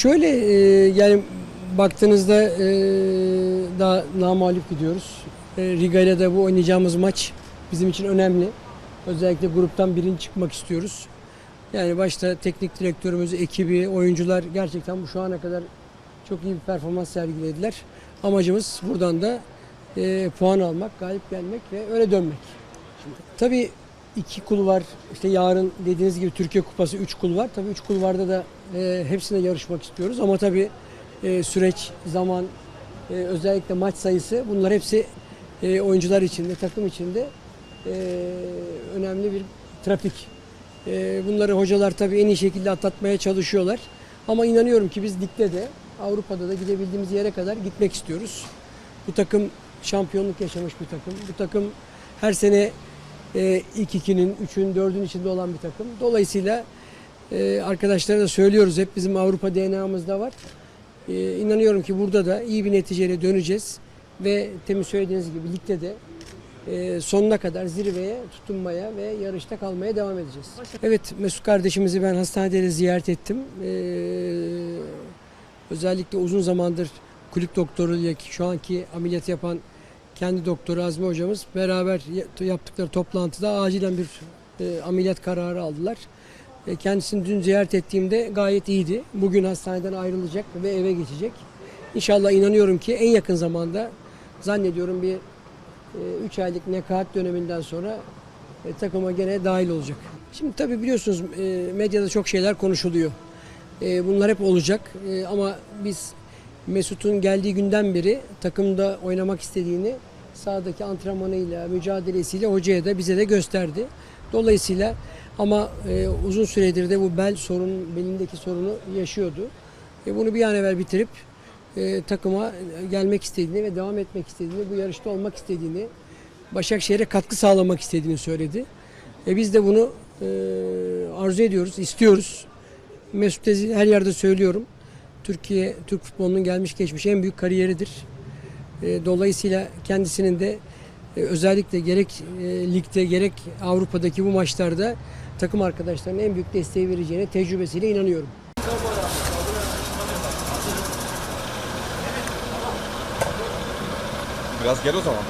Şöyle e, yani baktığınızda e, daha namalip gidiyoruz. E, Riga ile de bu oynayacağımız maç bizim için önemli. Özellikle gruptan birinci çıkmak istiyoruz. Yani başta teknik direktörümüz, ekibi, oyuncular gerçekten bu şu ana kadar çok iyi bir performans sergilediler. Amacımız buradan da e, puan almak, galip gelmek ve öyle dönmek. Şimdi, tabii iki kul var. İşte yarın dediğiniz gibi Türkiye Kupası 3 kul var. Tabii 3 kulvarda da e, hepsine yarışmak istiyoruz. Ama tabii e, süreç, zaman, e, özellikle maç sayısı bunlar hepsi e, oyuncular içinde, takım içinde e, önemli bir trafik. E, bunları hocalar tabii en iyi şekilde atlatmaya çalışıyorlar. Ama inanıyorum ki biz ligde de Avrupa'da da gidebildiğimiz yere kadar gitmek istiyoruz. Bu takım şampiyonluk yaşamış bir takım. Bu takım her sene e, ilk ikinin, üçün, dördün içinde olan bir takım. Dolayısıyla e, arkadaşlara da söylüyoruz hep bizim Avrupa DNA'mızda var. E, inanıyorum ki burada da iyi bir neticeyle döneceğiz ve temin söylediğiniz gibi ligde de e, sonuna kadar zirveye tutunmaya ve yarışta kalmaya devam edeceğiz. Evet Mesut kardeşimizi ben hastanede de ziyaret ettim. E, özellikle uzun zamandır kulüp doktoruyla şu anki ameliyat yapan kendi doktoru Azmi hocamız beraber ya- yaptıkları toplantıda acilen bir e, ameliyat kararı aldılar. E, kendisini dün ziyaret ettiğimde gayet iyiydi. Bugün hastaneden ayrılacak ve eve geçecek. İnşallah inanıyorum ki en yakın zamanda zannediyorum bir 3 aylık nekaat döneminden sonra e, takıma gene dahil olacak. Şimdi tabii biliyorsunuz e, medyada çok şeyler konuşuluyor. E, bunlar hep olacak E, ama biz Mesut'un geldiği günden beri takımda oynamak istediğini sahadaki antrenmanıyla, mücadelesiyle hocaya da bize de gösterdi. Dolayısıyla ama e, uzun süredir de bu bel sorun, belindeki sorunu yaşıyordu. E, bunu bir an evvel bitirip e, takıma gelmek istediğini ve devam etmek istediğini, bu yarışta olmak istediğini, Başakşehir'e katkı sağlamak istediğini söyledi. E, biz de bunu e, arzu ediyoruz, istiyoruz. Mesut her yerde söylüyorum. Türkiye, Türk futbolunun gelmiş geçmiş en büyük kariyeridir. E, dolayısıyla kendisinin de e, özellikle gerek e, ligde gerek Avrupa'daki bu maçlarda takım arkadaşlarına en büyük desteği vereceğine tecrübesiyle inanıyorum. Biraz gel o zaman.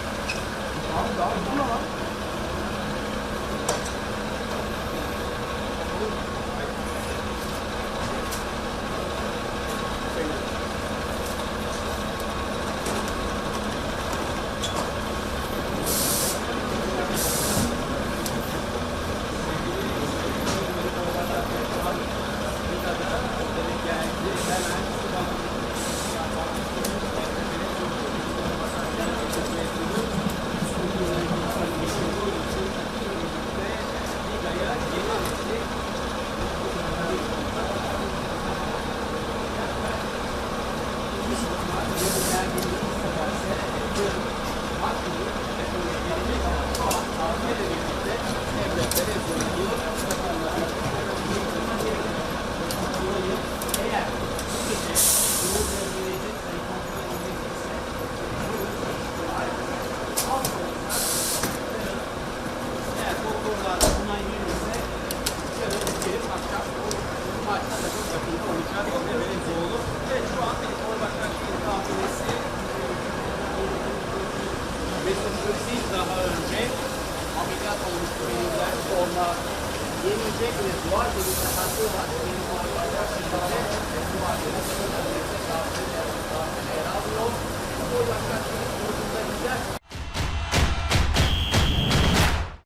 Mesut Özil daha önce ameliyat olmuştu benimler. Sonra yenilecek ve duvar gibi sakatlığı var. Benim şimdi duvar gibi sakatlığı var.